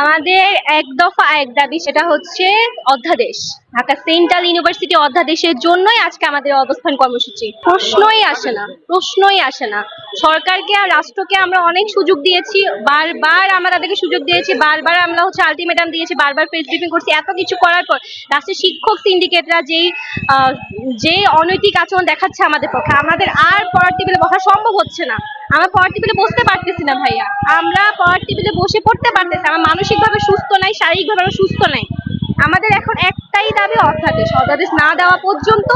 আমাদের এক দফা এক দাবি, সেটা হচ্ছে অধ্যাদেশ। ঢাকা সেন্ট্রাল ইউনিভার্সিটি অধ্যাদেশের জন্যই আজকে আমাদের অবস্থান কর্মসূচি। প্রশ্নই আসে না, প্রশ্নই আসে না। সরকারকে আর রাষ্ট্রকে আমরা অনেক সুযোগ দিয়েছি, বারবার আমরা তাদেরকে সুযোগ দিয়েছি, বারবার আমরা হচ্ছে আলটিমেটাম দিয়েছি, বারবার প্রেস ব্রিফিং করছি, এত কিছু করার পর রাষ্ট্রের শিক্ষক সিন্ডিকেটরা যেই যে অনৈতিক আচরণ দেখাচ্ছে আমাদের পক্ষে, আমাদের আর পড়ার টেবিলে বসা সম্ভব হচ্ছে না। আমরা পড়ার টেবিলে বসতে পারতেছি না ভাইয়া। আমরা পড়ার টেবিলে বসে পড়তে পারতেছি আমরা মানসিকভাবে সুস্থ নাই, শারীরিকভাবে আমরা সুস্থ নাই। আমাদের এখন একটাই দাবি, অধ্যাদেশ। অধ্যাদেশ না দেওয়া পর্যন্ত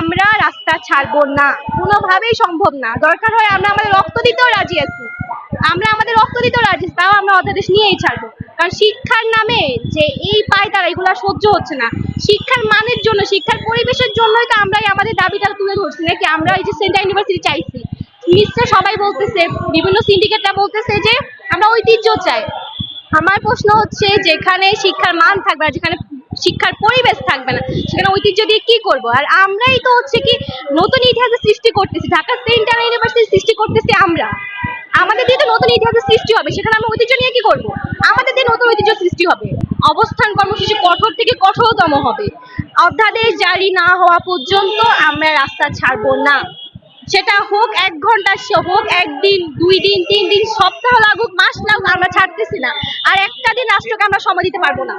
আমরা রাস্তা ছাড়বো না। কোনোভাবেই সম্ভব না। দরকার হয় আমরা আমাদের রক্ত দিতেও রাজি আছি। আমরা আমাদের রক্ত দিতেও রাজি আছি, তাও আমরা অধ্যাদেশ নিয়েই ছাড়বো। কারণ শিক্ষার নামে যে এই পায় তারা এগুলো সহ্য হচ্ছে না। শিক্ষার মানের জন্য, শিক্ষার পরিবেশের জন্যই তো আমরা এই আমাদের দাবিটা তুলে ধরছি। নাকি আমরা এই যে সেন্ট্রাল ইউনিভার্সিটি চাইছি। নিশ্চয় সবাই বলতেছে, বিভিন্ন সিন্ডিকেটরা বলতেছে যে আমরা ঐতিহ্য চাই। আমার প্রশ্ন হচ্ছে যেখানে শিক্ষার মান থাকবে না যেখানে শিক্ষার পরিবেশ থাকবে না, সেখানে ঐতিহ্য দিয়ে কি করব? আর আমরাই তো হচ্ছে কি নতুন ইতিহাসের সৃষ্টি করতেছি, ঢাকা সেন্ট্রাল ইউনিভার্সিটি সৃষ্টি করতেছি আমরা। আমাদের দিয়ে তো নতুন ইতিহাসের সৃষ্টি হবে, সেখানে আমরা ঐতিহ্য নিয়ে কি করব? আমাদের দিয়ে নতুন ঐতিহ্য সৃষ্টি হবে। অবস্থান কর্মসূচি কঠোর থেকে কঠোরতম হবে। অধ্যাদেশ জারি না হওয়া পর্যন্ত আমরা রাস্তা ছাড়বো না। সেটা হোক এক ঘণ্টা হোক, একদিন, দুই দিন, তিন দিন, সপ্তাহ লাগুক, মাস লাগুক, আমরা ছাড়তেছি না। আর একটা দিন রাষ্ট্রকে আমরা সময় দিতে পারব না।